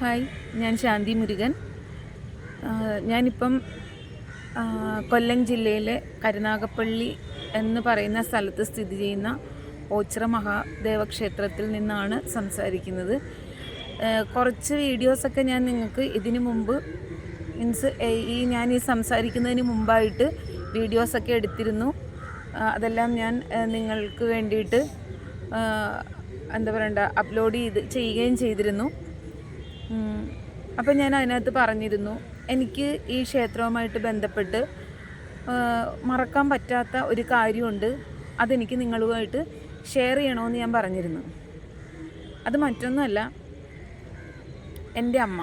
Hi ഞാൻ ശാന്തി മുരുകൻ. ഞാനിപ്പം കൊല്ലം ജില്ലയിലെ കരുനാഗപ്പള്ളി എന്ന് പറയുന്ന സ്ഥലത്ത് സ്ഥിതി ചെയ്യുന്ന ഓച്ചിറ മഹാദേവ ക്ഷേത്രത്തിൽ നിന്നാണ് സംസാരിക്കുന്നത്. കുറച്ച് വീഡിയോസൊക്കെ ഞാൻ നിങ്ങൾക്ക് ഇതിനു മുമ്പ് മീൻസ് ഈ ഞാൻ ഈ സംസാരിക്കുന്നതിന് മുമ്പായിട്ട് വീഡിയോസൊക്കെ എടുത്തിരുന്നു. അതെല്ലാം ഞാൻ നിങ്ങൾക്ക് വേണ്ടിയിട്ട് എന്താ പറയണ്ട അപ്ലോഡ് ചെയ്ത് ചെയ്യുകയും ചെയ്തിരുന്നു. അപ്പം ഞാൻ അതിനകത്ത് പറഞ്ഞിരുന്നു എനിക്ക് ഈ ക്ഷേത്രവുമായിട്ട് ബന്ധപ്പെട്ട് മറക്കാൻ പറ്റാത്ത ഒരു കാര്യമുണ്ട്. അതെനിക്ക് നിങ്ങളുമായിട്ട് ഷെയർ ചെയ്യണമെന്ന് ഞാൻ പറഞ്ഞിരുന്നു. അത് മറ്റൊന്നുമല്ല എന്റെ അമ്മ.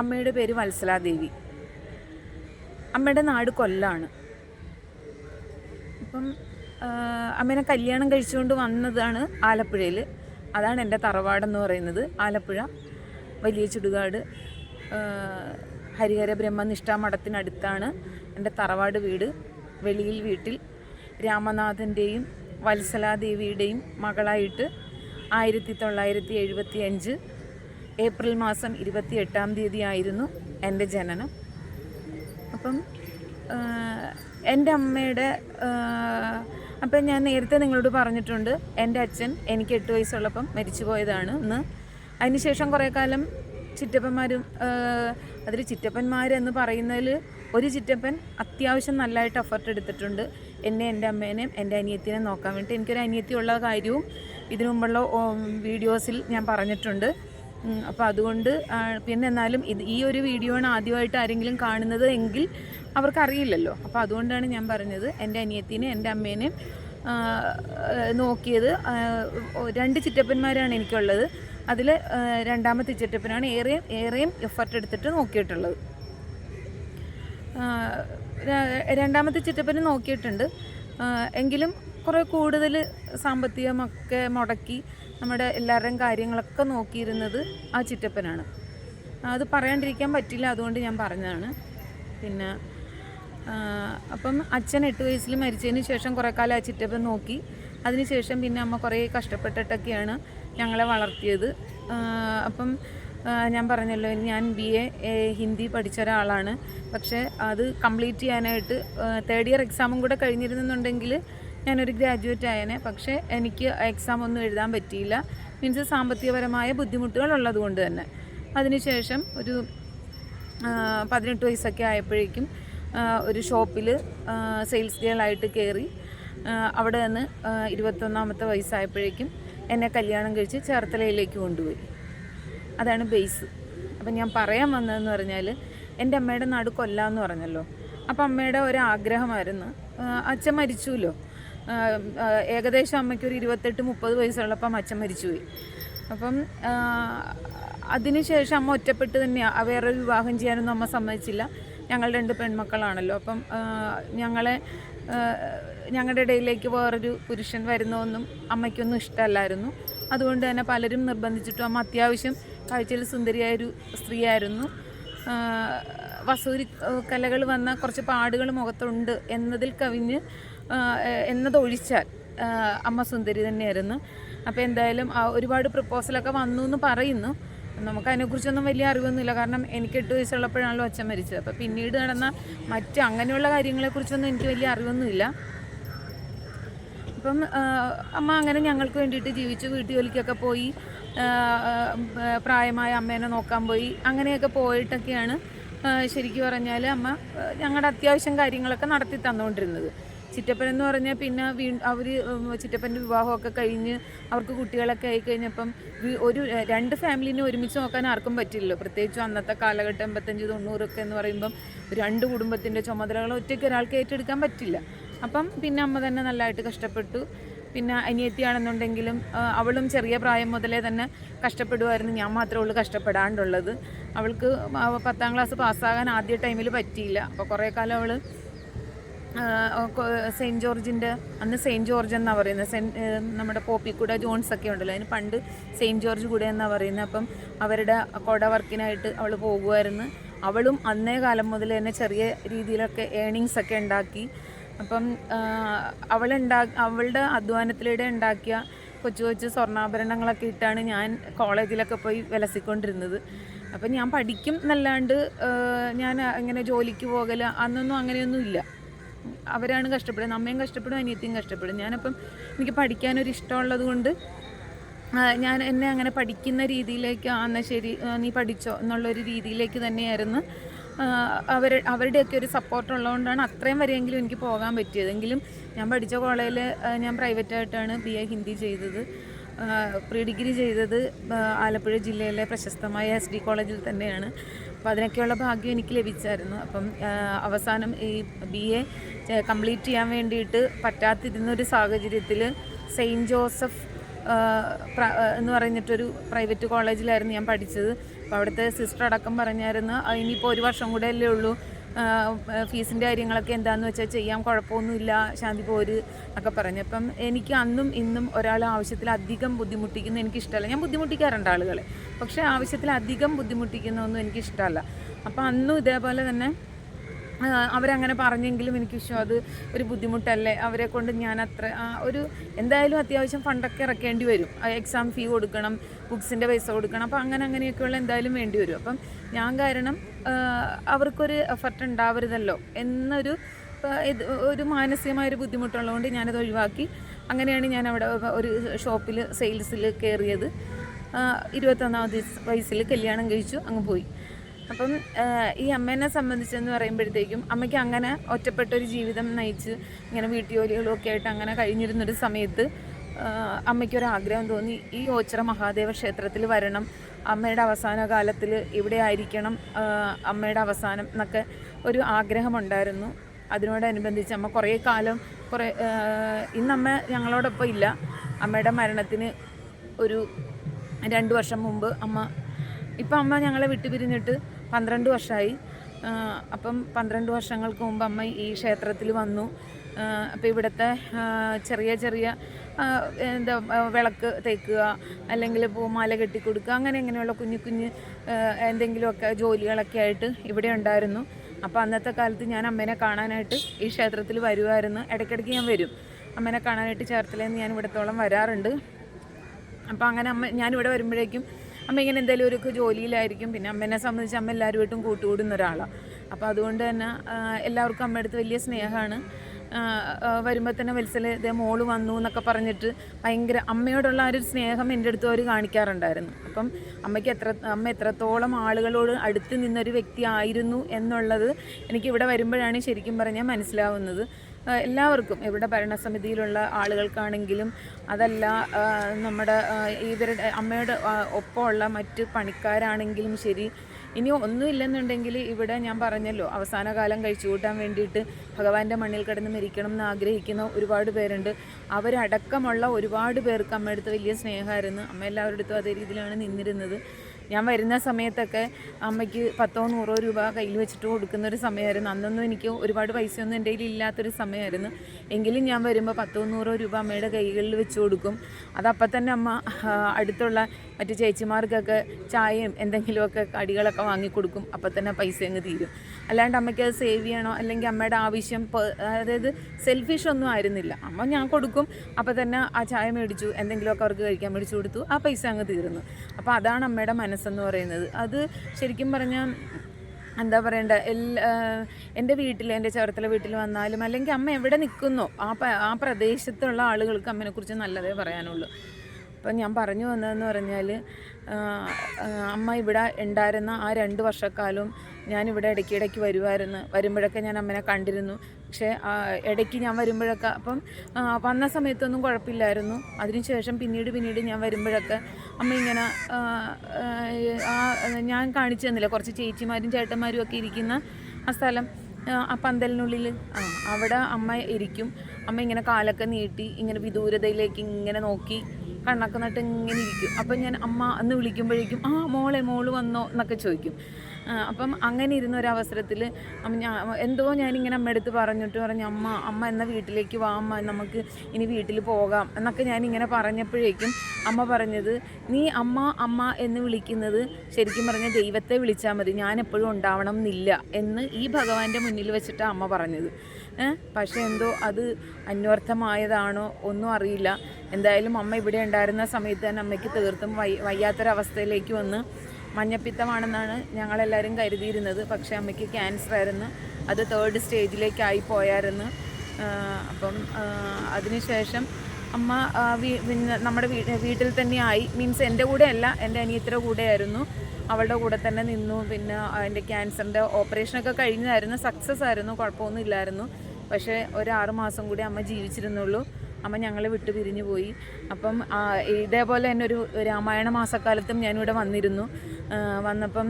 അമ്മയുടെ പേര് വത്സലാദേവി. അമ്മയുടെ നാട് കൊല്ലാണ്. അപ്പം അമ്മേനെ കല്യാണം കഴിച്ചുകൊണ്ട് വന്നതാണ് ആലപ്പുഴയിൽ അതാണ് എന്റെ തറവാടെന്ന് പറയുന്നത്. ആലപ്പുഴ വലിയ ചുടുകാട് ഹരിഹര ബ്രഹ്മനിഷ്ഠാ മഠത്തിനടുത്താണ് എന്റെ തറവാട് വീട്. വെളിയിൽ വീട്ടിൽ രാമനാഥന്റെയും വത്സലാദേവിയുടെയും മകളായിട്ട് ആയിരത്തി തൊള്ളായിരത്തി എഴുപത്തി അഞ്ച് ഏപ്രിൽ മാസം ഇരുപത്തി എട്ടാം തീയതി ആയിരുന്നു എന്റെ ജനനം. അപ്പം എന്റെ അമ്മയുടെ അപ്പം ഞാൻ നേരത്തെ നിങ്ങളോട് പറഞ്ഞിട്ടുണ്ട് എന്റെ അച്ഛൻ എനിക്ക് എട്ട് വയസ്സുള്ളപ്പം മരിച്ചു പോയതാണ് ഇന്ന്. അതിനുശേഷം കുറേ കാലം ചിറ്റപ്പന്മാരും അതിൽ ചിറ്റപ്പന്മാരെന്ന് പറയുന്നതിൽ ഒരു ചിറ്റപ്പൻ അത്യാവശ്യം നല്ലതായിട്ട് എഫർട്ട് എടുത്തിട്ടുണ്ട്. എന്നെ എന്റെ അമ്മേനെയും എന്റെ അനിയത്തിനെ നോക്കാൻ വേണ്ടി. എനിക്കൊരു അനിയത്തി ഉള്ള കാര്യവും ഇതിനു മുമ്പുള്ള വീഡിയോസിൽ ഞാൻ പറഞ്ഞിട്ടുണ്ട്. അപ്പോൾ അതുകൊണ്ട് പിന്നെ എന്നാലും ഇത് ഈ ഒരു വീഡിയോ ആണ് ആദ്യമായിട്ട് ആരെങ്കിലും കാണുന്നത് എങ്കിൽ അവർക്കറിയില്ലല്ലോ. അപ്പോൾ അതുകൊണ്ടാണ് ഞാൻ പറഞ്ഞത് എന്റെ അനിയത്തിനെ എന്റെ അമ്മേനെയും നോക്കിയത്. രണ്ട് ചിറ്റപ്പന്മാരാണ് എനിക്കുള്ളത്. അതിൽ രണ്ടാമത്തെ ചിറ്റപ്പനാണ് ഏറെയും ഏറെയും എഫർട്ട് എടുത്തിട്ട് നോക്കിയിട്ടുള്ളത്. രണ്ടാമത്തെ ചിറ്റപ്പന് നോക്കിയിട്ടുണ്ട്. എങ്കിലും കുറേ കൂടുതൽ സാമ്പത്തികമൊക്കെ മുടക്കി നമ്മുടെ എല്ലാവരുടെയും കാര്യങ്ങളൊക്കെ നോക്കിയിരുന്നത് ആ ചിറ്റപ്പനാണ്. അത് പറയാണ്ടിരിക്കാൻ പറ്റില്ല അതുകൊണ്ട് ഞാൻ പറഞ്ഞതാണ്. പിന്നെ അപ്പം അച്ഛൻ എട്ട് വയസ്സിൽ മരിച്ചതിന് ശേഷം കുറേ കാലം ആ ചിറ്റപ്പൻ നോക്കി. അതിനുശേഷം പിന്നെ അമ്മ കുറേ കഷ്ടപ്പെട്ടിട്ടൊക്കെയാണ് ഞങ്ങളെ വളർത്തിയത്. അപ്പം ഞാൻ പറഞ്ഞല്ലോ ഞാൻ ബി എ ഹിന്ദി പഠിച്ച ഒരാളാണ്. പക്ഷേ അത് കംപ്ലീറ്റ് ചെയ്യാനായിട്ട് തേർഡ് ഇയർ എക്സാമും കൂടെ കഴിഞ്ഞിരുന്നുണ്ടെങ്കിൽ ഞാനൊരു ഗ്രാജുവേറ്റ് ആയേനെ. പക്ഷേ എനിക്ക് എക്സാം ഒന്നും എഴുതാൻ പറ്റിയില്ല. മീൻസ് സാമ്പത്തികപരമായ ബുദ്ധിമുട്ടുകൾ ഉള്ളത് കൊണ്ട് തന്നെ അതിനുശേഷം ഒരു പതിനെട്ട് വയസ്സൊക്കെ ആയപ്പോഴേക്കും ഒരു ഷോപ്പിൽ സെയിൽസ് ഗേളായിട്ട് കയറി അവിടെ നിന്ന് ഇരുപത്തൊന്നാമത്തെ വയസ്സായപ്പോഴേക്കും എന്നെ കല്യാണം കഴിച്ച് ചേർത്തലയിലേക്ക് കൊണ്ടുപോയി. അതാണ് ബേസ് അപ്പം ഞാൻ പറയാൻ വന്നതെന്ന് പറഞ്ഞാൽ എന്റെ അമ്മയുടെ നാട് കൊല്ലാന്ന് പറഞ്ഞല്ലോ. അപ്പം അമ്മയുടെ ഒരാഗ്രഹമായിരുന്നു അച്ഛൻ മരിച്ചുല്ലോ. ഏകദേശം അമ്മയ്ക്ക് ഒരു ഇരുപത്തെട്ട് മുപ്പത് വയസ്സുള്ളപ്പം അച്ഛൻ മരിച്ചുപോയി. അപ്പം അതിനുശേഷം അമ്മ ഒറ്റപ്പെട്ട് തന്നെയാണ് വേറൊരു വിവാഹം ചെയ്യാനൊന്നും അമ്മ സമ്മതിച്ചില്ല. ഞങ്ങൾ രണ്ട് പെൺമക്കളാണല്ലോ. അപ്പം ഞങ്ങളെ ഞങ്ങളുടെ ഇടയിലേക്ക് വേറൊരു പുരുഷൻ വരുന്നതൊന്നും അമ്മയ്ക്കൊന്നും ഇഷ്ടമല്ലായിരുന്നു. അതുകൊണ്ട് തന്നെ പലരും നിർബന്ധിച്ചിട്ടും അമ്മ അത്യാവശ്യം കാഴ്ചയിൽ സുന്ദരിയായൊരു സ്ത്രീയായിരുന്നു. വസൂരി കലകൾ വന്ന കുറച്ച് പാടുകൾ മുഖത്തുണ്ട് എന്നതിൽ കവിഞ്ഞ് എന്നതൊഴിച്ചാൽ അമ്മ സുന്ദരി തന്നെയായിരുന്നു. അപ്പോൾ എന്തായാലും ഒരുപാട് പ്രപ്പോസലൊക്കെ വന്നു എന്ന് പറയുന്നു. നമുക്ക് അതിനെക്കുറിച്ചൊന്നും വലിയ അറിവൊന്നുമില്ല. കാരണം എനിക്ക് എട്ട് വയസ്സുള്ളപ്പോഴാണല്ലോ അച്ഛൻ മരിച്ചത്. അപ്പോൾ പിന്നീട് നടന്ന മറ്റ് അങ്ങനെയുള്ള കാര്യങ്ങളെക്കുറിച്ചൊന്നും എനിക്ക് വലിയ അറിവൊന്നുമില്ല. അപ്പം അമ്മ അങ്ങനെ ഞങ്ങൾക്ക് വേണ്ടിയിട്ട് ജീവിച്ചു വീട്ടുജോലിക്കൊക്കെ പോയി പ്രായമായ അമ്മേനെ നോക്കാൻ പോയി. അങ്ങനെയൊക്കെ പോയിട്ടൊക്കെയാണ് ശരിക്കും പറഞ്ഞാൽ അമ്മ ഞങ്ങളുടെ അത്യാവശ്യം കാര്യങ്ങളൊക്കെ നടത്തി തന്നുകൊണ്ടിരുന്നത് ചിറ്റപ്പൻ എന്ന് പറഞ്ഞാൽ പിന്നെ വീ അവർ ചിറ്റപ്പന്റെ വിവാഹമൊക്കെ കഴിഞ്ഞ് അവർക്ക് കുട്ടികളൊക്കെ ആയി കഴിഞ്ഞപ്പം ഒരു രണ്ട് ഫാമിലിനെ ഒരുമിച്ച് നോക്കാൻ ആർക്കും പറ്റില്ലല്ലോ. പ്രത്യേകിച്ചും അന്നത്തെ കാലഘട്ടം എൺപത്തഞ്ച് തൊണ്ണൂറൊക്കെ എന്ന് പറയുമ്പം രണ്ട് കുടുംബത്തിന്റെ ചുമതലകൾ ഒറ്റയ്ക്ക് ഒരാൾക്ക് ഏറ്റെടുക്കാൻ പറ്റില്ല. അപ്പം പിന്നെ അമ്മ തന്നെ നല്ലതായിട്ട് കഷ്ടപ്പെട്ടു. പിന്നെ അനിയത്തിയാണെന്നുണ്ടെങ്കിലും അവളും ചെറിയ പ്രായം മുതലേ തന്നെ കഷ്ടപ്പെടുമായിരുന്നു ഞാൻ മാത്രമേ ഉള്ളൂ കഷ്ടപ്പെടാണ്ടുള്ളത്. അവൾക്ക് പത്താം ക്ലാസ് പാസ്സാകാൻ ആദ്യ ടൈമിൽ പറ്റിയില്ല. അപ്പോൾ കുറേ കാലം അവൾ സെയിന്റ് ജോർജിന്റെ അന്ന് സെയിന്റ് ജോർജ് എന്നാണ് പറയുന്നത്. സെന്റ് നമ്മുടെ കൂട ജോൺസ് ഒക്കെ ഉണ്ടല്ലോ. അതിന് പണ്ട് സെയിന്റ് ജോർജ് കൂടെ എന്നാണ് പറയുന്നത്. അപ്പം അവരുടെ കൊട വർക്കിനായിട്ട് അവൾ പോകുമായിരുന്നു അവളും അന്നേ കാലം മുതൽ തന്നെ ചെറിയ രീതിയിലൊക്കെ ഏണിങ്സ് ഒക്കെ ഉണ്ടാക്കി. അപ്പം അവളുണ്ടാ അവളുടെ അധ്വാനത്തിലൂടെ ഉണ്ടാക്കിയ കൊച്ചു കൊച്ചു സ്വർണാഭരണങ്ങളൊക്കെ ഇട്ടാണ് ഞാൻ കോളേജിലൊക്കെ പോയി വിലസിക്കൊണ്ടിരുന്നത്. അപ്പം ഞാൻ പഠിക്കും എന്നല്ലാണ്ട് ഞാൻ അങ്ങനെ ജോലിക്ക് പോകൽ അന്നൊന്നും അങ്ങനെയൊന്നും ഇല്ല. അവരാണ് കഷ്ടപ്പെടുന്നത് അമ്മയും കഷ്ടപ്പെടും അനിയത്തിയും കഷ്ടപ്പെടും. ഞാനപ്പം എനിക്ക് പഠിക്കാനൊരു ഇഷ്ടമുള്ളത് കൊണ്ട് ആ, ഞാൻ എന്നെ അങ്ങനെ പഠിക്കുന്ന രീതിയിലേക്ക് എന്നാൽ ശരി നീ പഠിച്ചോ എന്നുള്ളൊരു രീതിയിലേക്ക് തന്നെയായിരുന്നു. ആ, അവർ അവരുടെയൊക്കെ ഒരു സപ്പോർട്ട് ഉള്ളതുകൊണ്ടാണ് അത്രയും വരെയെങ്കിലും എനിക്ക് പോകാൻ പറ്റിയതെങ്കിലും ഞാൻ പഠിച്ച കോളേജിൽ ഞാൻ പ്രൈവറ്റായിട്ടാണ് ബി എ ഹിന്ദി ചെയ്തത്. പ്രീ ഡിഗ്രി ചെയ്തത് ആലപ്പുഴ ജില്ലയിലെ പ്രശസ്തമായ എസ് ഡി കോളേജിൽ തന്നെയാണ്. അപ്പോൾ അതിനൊക്കെയുള്ള ഭാഗ്യം എനിക്ക് ലഭിച്ചായിരുന്നു. അപ്പം അവസാനം ഈ ബി എ കംപ്ലീറ്റ് ചെയ്യാൻ വേണ്ടിയിട്ട് പറ്റാത്തിരുന്നൊരു സാഹചര്യത്തിൽ സെയിന്റ് ജോസഫ് എന്ന് പറഞ്ഞിട്ടൊരു പ്രൈവറ്റ് കോളേജിലായിരുന്നു ഞാൻ പഠിച്ചത്. അപ്പോൾ അവിടുത്തെ സിസ്റ്റർ അടക്കം പറഞ്ഞായിരുന്നു "ആ, ഇനിയിപ്പോൾ ഒരു വർഷം കൂടെ അല്ലേ ഉള്ളൂ. ഫീസിന്റെ കാര്യങ്ങളൊക്കെ എന്താണെന്ന് വെച്ചാൽ ചെയ്യാം കുഴപ്പമൊന്നുമില്ല ശാന്തി പോര് ഒക്കെ പറഞ്ഞു. അപ്പം എനിക്ക് അന്നും ഇന്നും ഒരാൾ ആവശ്യത്തിലധികം ബുദ്ധിമുട്ടിക്കുന്ന എനിക്ക് ഇഷ്ടമല്ല ഞാൻ ബുദ്ധിമുട്ടിക്കാറുണ്ട് ആളുകളെ. പക്ഷേ ആവശ്യത്തിലധികം ബുദ്ധിമുട്ടിക്കുന്നതൊന്നും എനിക്ക് ഇഷ്ടമല്ല അപ്പം അന്നും ഇതേപോലെ തന്നെ അവരങ്ങനെ പറഞ്ഞെങ്കിലും എനിക്ക് വിശ്വാസം അത് ഒരു ബുദ്ധിമുട്ടല്ലേ? അവരെ കൊണ്ട് ഞാൻ അത്ര ഒരു എന്തായാലും അത്യാവശ്യം ഫണ്ടൊക്കെ ഇറക്കേണ്ടി വരും. എക്സാം ഫീ കൊടുക്കണം ബുക്സിന്റെ പൈസ കൊടുക്കണം. അപ്പം അങ്ങനെ അങ്ങനെയൊക്കെയുള്ള എന്തായാലും വേണ്ടി വരും. അപ്പം ഞാൻ കാരണം അവർക്കൊരു എഫർട്ട് ഉണ്ടാവരുതല്ലോ എന്നൊരു ഒരു ഇത് ഒരു ബുദ്ധിമുട്ടുള്ളതുകൊണ്ട് ഞാനത് ഒഴിവാക്കി. അങ്ങനെയാണ് ഞാൻ അവിടെ ഒരു ഷോപ്പിൽ സെയിൽസിൽ കയറിയത് ഇരുപത്തൊന്നാം വയസ്സിൽ കല്യാണം കഴിച്ചു അങ്ങ് പോയി. അപ്പം ഈ അമ്മേനെ സംബന്ധിച്ചെന്ന് പറയുമ്പോഴത്തേക്കും അമ്മയ്ക്ക് അങ്ങനെ ഒറ്റപ്പെട്ടൊരു ജീവിതം നയിച്ച് ഇങ്ങനെ വീട്ടുജോലികളൊക്കെ ആയിട്ട് അങ്ങനെ കഴിഞ്ഞിരുന്നൊരു സമയത്ത് ആഹ് അമ്മയ്ക്കൊരു ആഗ്രഹം തോന്നി ഈ ഓച്ചിറ മഹാദേവ ക്ഷേത്രത്തിൽ വരണം അമ്മയുടെ അവസാന കാലത്തിൽ ഇവിടെ ആയിരിക്കണം അമ്മയുടെ അവസാനം എന്നൊക്കെ ഒരു ആഗ്രഹമുണ്ടായിരുന്നു. അതിനോടനുബന്ധിച്ച് അമ്മ കുറേ കാലം കുറേ ഇന്നമ്മ ഞങ്ങളോടൊപ്പം ഇല്ല. അമ്മയുടെ മരണത്തിന് ഒരു രണ്ട് വർഷം മുമ്പ് അമ്മ ഇപ്പം അമ്മ ഞങ്ങളെ വിട്ടുപിരിഞ്ഞിട്ട് പന്ത്രണ്ട് വർഷമായി അപ്പം പന്ത്രണ്ട് വർഷങ്ങൾക്ക് മുമ്പ് അമ്മ ഈ ക്ഷേത്രത്തിൽ വന്നു. അപ്പോൾ ഇവിടുത്തെ ചെറിയ ചെറിയ എന്താ വിളക്ക് തേക്കുക അല്ലെങ്കിൽ പൂമാല കെട്ടിക്കൊടുക്കുക അങ്ങനെ ഇങ്ങനെയുള്ള കുഞ്ഞു കുഞ്ഞ് എന്തെങ്കിലുമൊക്കെ ജോലികളൊക്കെ ആയിട്ട് ഇവിടെ ഉണ്ടായിരുന്നു. അപ്പോൾ അന്നത്തെ കാലത്ത് ഞാൻ അമ്മേനെ കാണാനായിട്ട് ഈ ക്ഷേത്രത്തിൽ വരുമായിരുന്നു ഇടയ്ക്കിടയ്ക്ക് ഞാൻ വരും. അമ്മേനെ കാണാനായിട്ട് ചേർത്തലേന്ന് ഞാൻ ഇവിടത്തോളം വരാറുണ്ട്. അപ്പോൾ അങ്ങനെ അമ്മ ഞാനിവിടെ വരുമ്പോഴേക്കും അമ്മ ഇങ്ങനെ എന്തെങ്കിലും ഒരു ജോലിയിലായിരിക്കും. പിന്നെ അമ്മേനെ സംബന്ധിച്ച് അമ്മ എല്ലാവരുമായിട്ടും കൂട്ടുകൂടുന്ന ഒരാളാണ് അപ്പോൾ അതുകൊണ്ട് തന്നെ എല്ലാവർക്കും അമ്മയുടെ അടുത്ത് വലിയ സ്നേഹമാണ്. വരുമ്പോൾ തന്നെ വത്സല ഇതേ മോൾ വന്നു എന്നൊക്കെ പറഞ്ഞിട്ട് ഭയങ്കര അമ്മയോടുള്ള ആ ഒരു സ്നേഹം എന്റെ അടുത്ത് അവർ കാണിക്കാറുണ്ടായിരുന്നു. അപ്പം അമ്മയ്ക്ക് എത്ര അമ്മ എത്രത്തോളം ആളുകളോട് അടുത്ത് നിന്നൊരു വ്യക്തി ആയിരുന്നു എന്നുള്ളത് എനിക്ക് ഇവിടെ വരുമ്പോഴാണ് ശരിക്കും പറഞ്ഞാൽ മനസ്സിലാവുന്നത്. എല്ലാവർക്കും ഇവിടെ ഭരണസമിതിയിലുള്ള ആളുകൾക്കാണെങ്കിലും അതല്ല നമ്മുടെ ഇവരുടെ അമ്മയുടെ ഒപ്പമുള്ള മറ്റ് പണിക്കാരാണെങ്കിലും ശരി ഇനി ഒന്നുമില്ലെന്നുണ്ടെങ്കിൽ ഇവിടെ ഞാൻ പറഞ്ഞല്ലോ അവസാന കാലം കഴിച്ചു കൂട്ടാൻ വേണ്ടിയിട്ട് ഭഗവാന്റെ മണ്ണിൽ കിടന്ന് മരിക്കണം എന്ന് ആഗ്രഹിക്കുന്ന ഒരുപാട് പേരുണ്ട്. അവരടക്കമുള്ള ഒരുപാട് പേർക്ക് അമ്മയടുത്ത് വലിയ സ്നേഹമായിരുന്നു. അമ്മ എല്ലാവരുടെ അടുത്തും അതേ രീതിയിലാണ് നിന്നിരുന്നത്. ഞാൻ വരുന്ന സമയത്തൊക്കെ അമ്മയ്ക്ക് പത്തോ നൂറോ രൂപ കയ്യിൽ വെച്ചിട്ട് കൊടുക്കുന്ന ഒരു സമയമായിരുന്നു. അന്നൊന്നും എനിക്ക് ഒരുപാട് പൈസയൊന്നും എന്റെ കയ്യിൽ ഇല്ലാത്തൊരു സമയമായിരുന്നു. എങ്കിലും ഞാൻ വരുമ്പോൾ പത്തോ നൂറോ രൂപ അമ്മയുടെ കൈകളിൽ വെച്ച് കൊടുക്കും. അതപ്പം തന്നെ അമ്മ അടുത്തുള്ള മറ്റ് ചേച്ചിമാർക്കൊക്കെ ചായയും എന്തെങ്കിലുമൊക്കെ കടികളൊക്കെ വാങ്ങിക്കൊടുക്കും അപ്പം തന്നെ പൈസ അങ്ങ് തീരും. അല്ലാണ്ട് അമ്മയ്ക്ക് അത് സേവ് ചെയ്യണോ? അല്ലെങ്കിൽ അമ്മയുടെ ആവശ്യം അതായത് സെൽഫിഷ് ഒന്നും ആയിരുന്നില്ല. അമ്മ ഞാൻ കൊടുക്കും. അപ്പം തന്നെ ആ ചായ മേടിച്ചു. എന്തെങ്കിലുമൊക്കെ അവർക്ക് കഴിക്കാൻ മേടിച്ചു കൊടുത്തു. ആ പൈസ അങ്ങ് തീർന്നു. അപ്പോൾ അതാണ് അമ്മയുടെ മനസ്സെന്ന് പറയുന്നത്. അത് ശരിക്കും പറഞ്ഞാൽ എന്താ പറയണ്ട എല്ലാ എന്റെ വീട്ടിൽ എന്റെ ചേർത്തല വീട്ടിൽ വന്നാലും അല്ലെങ്കിൽ അമ്മ എവിടെ നിൽക്കുന്നു ആ ആ പ്രദേശത്തുള്ള ആളുകൾക്ക് അമ്മയെക്കുറിച്ച് നല്ലതേ പറയാനുള്ളൂ. അപ്പം ഞാൻ പറഞ്ഞു വന്നതെന്ന് പറഞ്ഞാൽ അമ്മ ഇവിടെ ഉണ്ടായിരുന്ന ആ രണ്ട് വർഷക്കാലവും ഞാനിവിടെ ഇടയ്ക്ക് ഇടയ്ക്ക് വരുമായിരുന്നു വരുമ്പോഴൊക്കെ ഞാൻ അമ്മനെ കണ്ടിരുന്നു. പക്ഷേ ഇടയ്ക്ക് ഞാൻ വരുമ്പോഴൊക്കെ അപ്പം വന്ന സമയത്തൊന്നും കുഴപ്പമില്ലായിരുന്നു. അതിനുശേഷം പിന്നീട് പിന്നീട് ഞാൻ വരുമ്പോഴൊക്കെ അമ്മ ഇങ്ങനെ ആ, ഞാൻ കാണിച്ചു തന്നില്ല? കുറച്ച് ചേച്ചിമാരും ചേട്ടന്മാരും ഒക്കെ ഇരിക്കുന്ന ആ സ്ഥലം ആ, പന്തലിനുള്ളിൽ ആ അവിടെ അമ്മ ഇരിക്കും. അമ്മ ഇങ്ങനെ കാലൊക്കെ നീട്ടി ഇങ്ങനെ വിദൂരതയിലേക്ക് ഇങ്ങനെ നോക്കി കണ്ണൊക്കെ നട്ട് ഇങ്ങനെ ഇരിക്കും. അപ്പം ഞാൻ അമ്മ അന്ന് വിളിക്കുമ്പോഴേക്കും ആ മോളെ മോൾ വന്നോ? എന്നൊക്കെ ചോദിക്കും. അപ്പം അങ്ങനെ ഇരുന്ന ഒരു അവസരത്തിൽ ഞാൻ എന്തോ ഞാനിങ്ങനെ അമ്മ എടുത്ത് പറഞ്ഞിട്ട് പറഞ്ഞു അമ്മ അമ്മ എന്ന വീട്ടിലേക്ക് വാ അമ്മ നമുക്ക് ഇനി വീട്ടിൽ പോകാം. എന്നൊക്കെ ഞാനിങ്ങനെ പറഞ്ഞപ്പോഴേക്കും അമ്മ പറഞ്ഞത് നീ അമ്മ അമ്മ എന്ന് വിളിക്കുന്നത് ശരിക്കും പറഞ്ഞാൽ ദൈവത്തെ വിളിച്ചാൽ മതി. ഞാൻ എപ്പോഴും ഉണ്ടാവണം എന്നില്ല. എന്ന് ഈ ഭഗവാന്റെ മുന്നിൽ വെച്ചിട്ടാണ് അമ്മ പറഞ്ഞത്. പക്ഷേ എന്തോ അത് അന്വർത്ഥമായതാണോ ഒന്നും അറിയില്ല. എന്തായാലും അമ്മ ഇവിടെ ഉണ്ടായിരുന്ന സമയത്ത് തന്നെ അമ്മയ്ക്ക് തീർത്തും വയ്യാത്തൊരവസ്ഥയിലേക്ക് വന്ന് മഞ്ഞപ്പിത്തമാണെന്നാണ് ഞങ്ങളെല്ലാവരും കരുതിയിരുന്നത്. പക്ഷേ അമ്മയ്ക്ക് ക്യാൻസർ ആയിരുന്നു അത് തേർഡ് സ്റ്റേജിലേക്കായി പോയായിരുന്നു. അപ്പം അതിനുശേഷം അമ്മ നമ്മുടെ വീട്ടിൽ തന്നെ ആയി. മീൻസ് എന്റെ കൂടെ അല്ല എന്റെ അനിയത്തിയുടെ കൂടെയായിരുന്നു. അവളുടെ കൂടെ തന്നെ നിന്നു. പിന്നെ അതിന്റെ ക്യാൻസറിന്റെ ഓപ്പറേഷനൊക്കെ കഴിഞ്ഞതായിരുന്നു. സക്സസ് ആയിരുന്നു കുഴപ്പമൊന്നും ഇല്ലായിരുന്നു. പക്ഷേ ഒരു മാസം കൂടി അമ്മ ജീവിച്ചിരുന്നുള്ളൂ. അമ്മ ഞങ്ങളെ വിട്ടു പിരിഞ്ഞു പോയി. അപ്പം ഇതേപോലെ തന്നെ ഒരു രാമായണ മാസക്കാലത്തും ഞാനിവിടെ വന്നിരുന്നു. വന്നപ്പം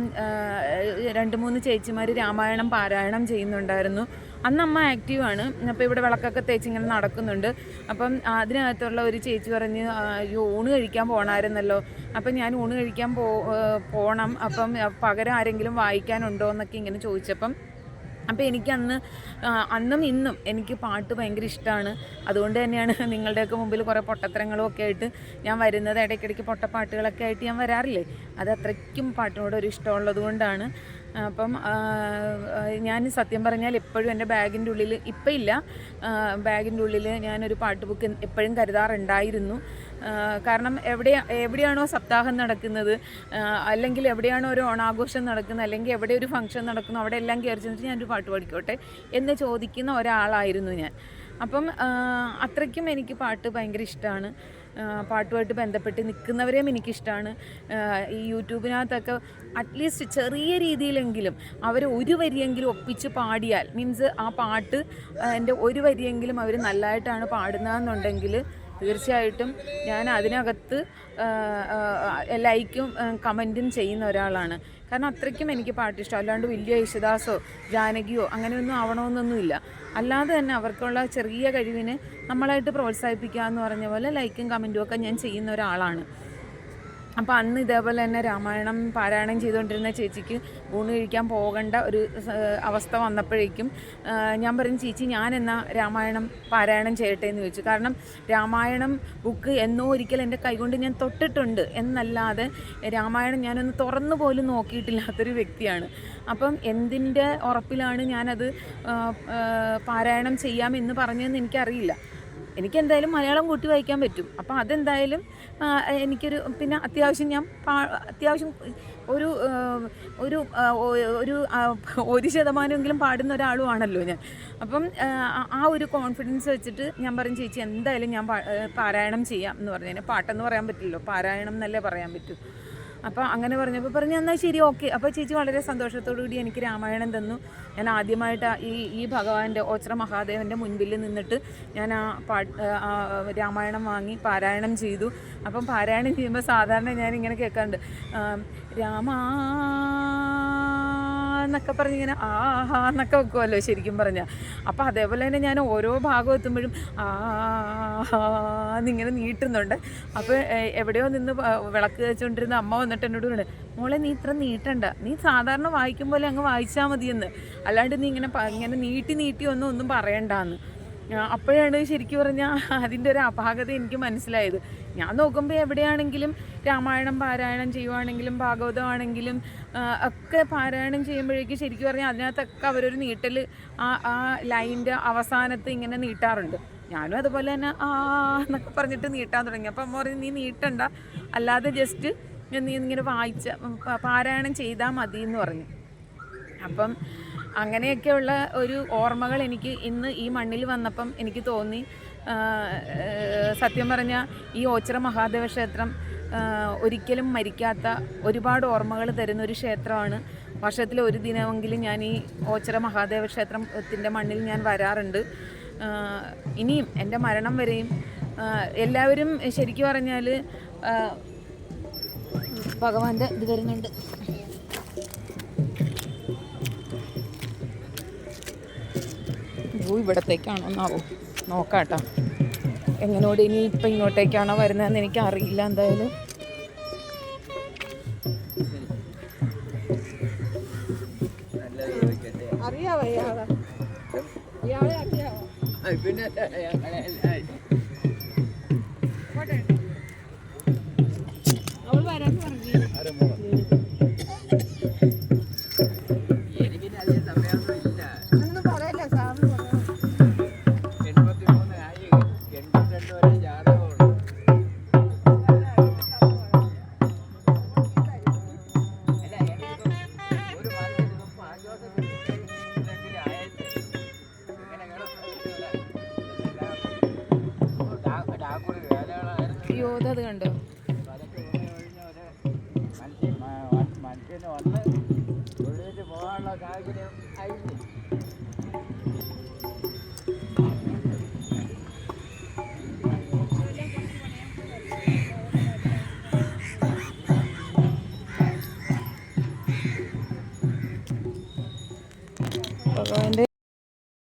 രണ്ട് മൂന്ന് ചേച്ചിമാർ രാമായണം പാരായണം ചെയ്യുന്നുണ്ടായിരുന്നു. അന്ന് അമ്മ ആക്റ്റീവാണ് അപ്പോൾ ഇവിടെ വിളക്കൊക്കെ തേച്ച് ഇങ്ങനെ നടക്കുന്നുണ്ട്. അപ്പം അതിനകത്തുള്ള ഒരു ചേച്ചി പറഞ്ഞ് "ആ, അയ്യോ ഊണ് കഴിക്കാൻ പോകണമായിരുന്നല്ലോ അപ്പം ഞാൻ ഊണ് കഴിക്കാൻ പോ പോകണം അപ്പം പകരം ആരെങ്കിലും വായിക്കാനുണ്ടോ എന്നൊക്കെ ഇങ്ങനെ ചോദിച്ചപ്പം അപ്പോൾ എനിക്ക് അന്ന് ഇന്നും എനിക്ക് പാട്ട് ഭയങ്കര ഇഷ്ടമാണ് അതുകൊണ്ട് തന്നെയാണ് നിങ്ങളുടെയൊക്കെ മുമ്പിൽ കുറേ പൊട്ടത്തരങ്ങളും ഒക്കെ ആയിട്ട് ഞാൻ വരുന്നത്. ഇടയ്ക്കിടയ്ക്ക് പൊട്ടപ്പാട്ടുകളൊക്കെ ആയിട്ട് ഞാൻ വരാറില്ലേ? അത് അത്രയ്ക്കും പാട്ടിനോട് ഒരു ഇഷ്ടമുള്ളത് കൊണ്ടാണ്. അപ്പം ഞാൻ സത്യം പറഞ്ഞാൽ എപ്പോഴും എന്റെ ബാഗിന്റെ ഉള്ളിൽ ഇപ്പം ഇല്ല ബാഗിന്റെ ഉള്ളിൽ ഞാനൊരു പാട്ട് ബുക്ക് എപ്പോഴും കരുതാറുണ്ടായിരുന്നു. കാരണം എവിടെ എവിടെയാണോ സപ്താഹം നടക്കുന്നത് അല്ലെങ്കിൽ എവിടെയാണോ ഒരു ഓണാഘോഷം നടക്കുന്നത് അല്ലെങ്കിൽ എവിടെ ഒരു ഫംഗ്ഷൻ നടക്കുന്നു അവിടെ എല്ലാം കയറി ചെന്നിട്ട് ഞാനൊരു പാട്ട് പാടിക്കോട്ടെ എന്ന് ചോദിക്കുന്ന ഒരാളായിരുന്നു ഞാൻ. അപ്പം അത്രയ്ക്കും എനിക്ക് പാട്ട് ഭയങ്കര ഇഷ്ടമാണ് പാട്ടുമായിട്ട് ബന്ധപ്പെട്ട് നിൽക്കുന്നവരെയും എനിക്കിഷ്ടമാണ് ഈ യൂട്യൂബിനകത്തൊക്കെ അറ്റ്ലീസ്റ്റ് ചെറിയ രീതിയിലെങ്കിലും അവർ ഒരു വരിയെങ്കിലും ഒപ്പിച്ച് പാടിയാൽ മീൻസ് ആ പാട്ട് എന്റെ ഒരു വരിയെങ്കിലും അവർ നല്ലതായിട്ടാണ് പാടുന്നതെന്നുണ്ടെങ്കിൽ തീർച്ചയായിട്ടും ഞാൻ അതിനകത്ത് ലൈക്കും കമന്റും ചെയ്യുന്ന ഒരാളാണ്. കാരണം അത്രയ്ക്കും എനിക്ക് പാട്ട് ഇഷ്ടം അല്ലാണ്ട് വലിയ യേശുദാസോ ജാനകിയോ അങ്ങനെയൊന്നും ആവണമെന്നൊന്നുമില്ല. അല്ലാതെ തന്നെ അവർക്കുള്ള ചെറിയ കഴിവിനെ നമ്മളായിട്ട് പ്രോത്സാഹിപ്പിക്കുക എന്ന് പറഞ്ഞ പോലെ ലൈക്കും കമന്റും ഒക്കെ ഞാൻ ചെയ്യുന്ന ഒരാളാണ്. അപ്പോൾ അന്ന് ഇതേപോലെ തന്നെ രാമായണം പാരായണം ചെയ്തുകൊണ്ടിരുന്ന ചേച്ചിക്ക് ഊണ് കഴിക്കാൻ പോകേണ്ട ഒരു അവസ്ഥ വന്നപ്പോഴേക്കും ഞാൻ പറഞ്ഞു ചേച്ചി ഞാൻ എന്നാ രാമായണം പാരായണം ചെയ്യട്ടെ? എന്ന് ചോദിച്ചു. കാരണം രാമായണം ബുക്ക് എന്നോ ഒരിക്കൽ എന്റെ കൈകൊണ്ട് ഞാൻ തൊട്ടിട്ടുണ്ട് എന്നല്ലാതെ രാമായണം ഞാനൊന്ന് തുറന്നു പോലും നോക്കിയിട്ടില്ലാത്തൊരു വ്യക്തിയാണ്. അപ്പം എന്തിന്റെ ഉറപ്പിലാണ് ഞാനത് പാരായണം ചെയ്യാം പാരായണം ചെയ്യാമെന്ന് പറഞ്ഞതെന്ന് എനിക്കറിയില്ല. എനിക്ക് എന്തായാലും മലയാളം കൂട്ടി വായിക്കാൻ പറ്റും. അപ്പോൾ അതെന്തായാലും എനിക്കൊരു പിന്നെ അത്യാവശ്യം ഞാൻ അത്യാവശ്യം ഒരു ഒരു ഒരു ഒരു ശതമാനമെങ്കിലും പാടുന്ന ഒരാളുമാണല്ലോ ഞാൻ. അപ്പം ആ, ഒരു കോൺഫിഡൻസ് വെച്ചിട്ട് ഞാൻ പറഞ്ഞു ചേച്ചി എന്തായാലും ഞാൻ പാരായണം ചെയ്യാം എന്ന് പറഞ്ഞു പാട്ടെന്ന് പറയാൻ പറ്റില്ലല്ലോ. പാരായണം എന്നല്ലേ പറയാൻ പറ്റൂ. അപ്പോൾ അങ്ങനെ പറഞ്ഞപ്പോൾ പറഞ്ഞു എന്നാൽ ശരി ഓക്കെ. അപ്പോൾ ചേച്ചി വളരെ സന്തോഷത്തോടു കൂടി എനിക്ക് രാമായണം തന്നു. ഞാൻ ആദ്യമായിട്ട് ഈ ഈ ഭഗവാന്റെ ഓച്ചിറ മഹാദേവന്റെ മുൻപിൽ നിന്നിട്ട് ഞാൻ ആ പാട്ട് രാമായണം വാങ്ങി പാരായണം ചെയ്തു. അപ്പം പാരായണം ചെയ്യുമ്പോൾ സാധാരണ ഞാൻ ഇങ്ങനെ കേൾക്കാറുണ്ട് രാമാ എന്നൊക്കെ പറഞ്ഞ് ഇങ്ങനെ ആഹാ എന്നൊക്കെ വെക്കുമല്ലോ ശരിക്കും പറഞ്ഞാൽ അപ്പോൾ അതേപോലെ തന്നെ ഞാൻ ഓരോ ഭാഗം എത്തുമ്പോഴും ആ എന്നിങ്ങനെ നീട്ടുന്നുണ്ട്. അപ്പോൾ എവിടെയോ നിന്ന് വിളക്ക് വെച്ചുകൊണ്ടിരുന്ന അമ്മ വന്നിട്ട് എന്നോട് പറഞ്ഞു മോളെ നീ ഇത്ര നീട്ടണ്ട. നീ സാധാരണ വായിക്കും പോലെ അങ്ങ് വായിച്ചാൽ മതിയെന്ന്. അല്ലാണ്ട് നീ ഇങ്ങനെ ഇങ്ങനെ നീട്ടി നീട്ടി ഒന്നും ഒന്നും പറയണ്ടാന്ന്. ആ, അപ്പോഴാണ് ശരിക്കും പറഞ്ഞാൽ അതിന്റെ ഒരു അപാകത എനിക്ക് മനസ്സിലായത്. ഞാൻ നോക്കുമ്പോൾ എവിടെയാണെങ്കിലും രാമായണം പാരായണം ചെയ്യുവാണെങ്കിലും ഭാഗവതമാണെങ്കിലും ഒക്കെ പാരായണം ചെയ്യുമ്പോഴേക്കും ശരിക്കും പറഞ്ഞാൽ അതിനകത്തൊക്കെ അവരൊരു നീട്ടൽ ആ ആ ലൈന്റെ അവസാനത്ത് ഇങ്ങനെ നീട്ടാറുണ്ട്. ഞാനും അതുപോലെ തന്നെ ആ എന്നൊക്കെ പറഞ്ഞിട്ട് നീട്ടാൻ തുടങ്ങി. അപ്പം അമ്മ പറഞ്ഞു നീ നീട്ടണ്ട. അല്ലാതെ ജസ്റ്റ് നീ ഇങ്ങനെ വായിച്ച പാരായണം ചെയ്താൽ മതി എന്ന് പറഞ്ഞു. അപ്പം അങ്ങനെയൊക്കെയുള്ള ഒരു ഓർമ്മകൾ എനിക്ക് ഇന്ന് ഈ മണ്ണിൽ വന്നപ്പം എനിക്ക് തോന്നി. സത്യം പറഞ്ഞാൽ ഈ ഓച്ചിറ മഹാദേവ ക്ഷേത്രം ഒരിക്കലും മരിക്കാത്ത ഒരുപാട് ഓർമ്മകൾ തരുന്ന ഒരു ക്ഷേത്രമാണ്. വർഷത്തിൽ ഒരു ദിനമെങ്കിലും ഞാൻ ഈ ഓച്ചിറ മഹാദേവ ക്ഷേത്രത്തിന്റെ മണ്ണിൽ ഞാൻ വരാറുണ്ട്. ഇനിയും എന്റെ മരണം വരെയും എല്ലാവരും ശരിക്കും പറഞ്ഞാൽ ഭഗവാന്റെ ഇത് വരുന്നുണ്ട്. ഇവിടത്തേക്കാണോ? എന്നാവോ നോക്കാം കേട്ടോ എങ്ങനോട് ഇനി ഇപ്പം ഇങ്ങോട്ടേക്കാണോ വരുന്നതെന്ന് എനിക്ക് അറിയില്ല എന്തായാലും. അറിയാവോ ഇയാളെ? അറിയാവോ അയ്യോ അത് കണ്ടോ? മനുഷ്യന് വന്ന് തൊഴിലിട്ട് പോകാനുള്ള സാഹചര്യം ആയില്ലേ